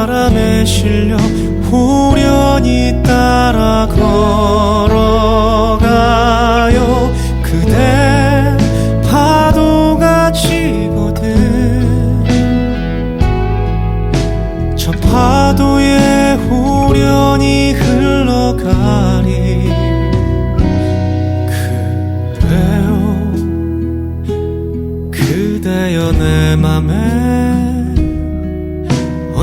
바람에 실려 호련히 따라 걸어가요. 그대 파도가 치거든. 저 파도에 호련히 흘러가리. 그래요. 그대여 내 맘에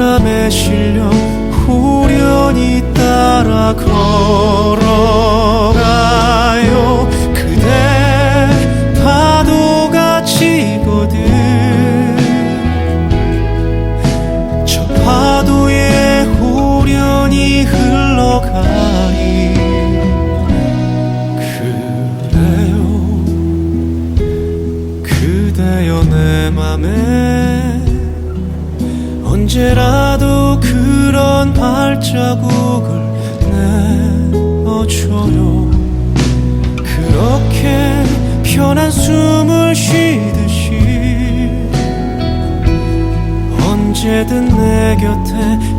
바람에 실려 호련히 따라 걸어 발자국을 내어줘요. 그렇게 편한 숨을 쉬듯이 언제든 내 곁에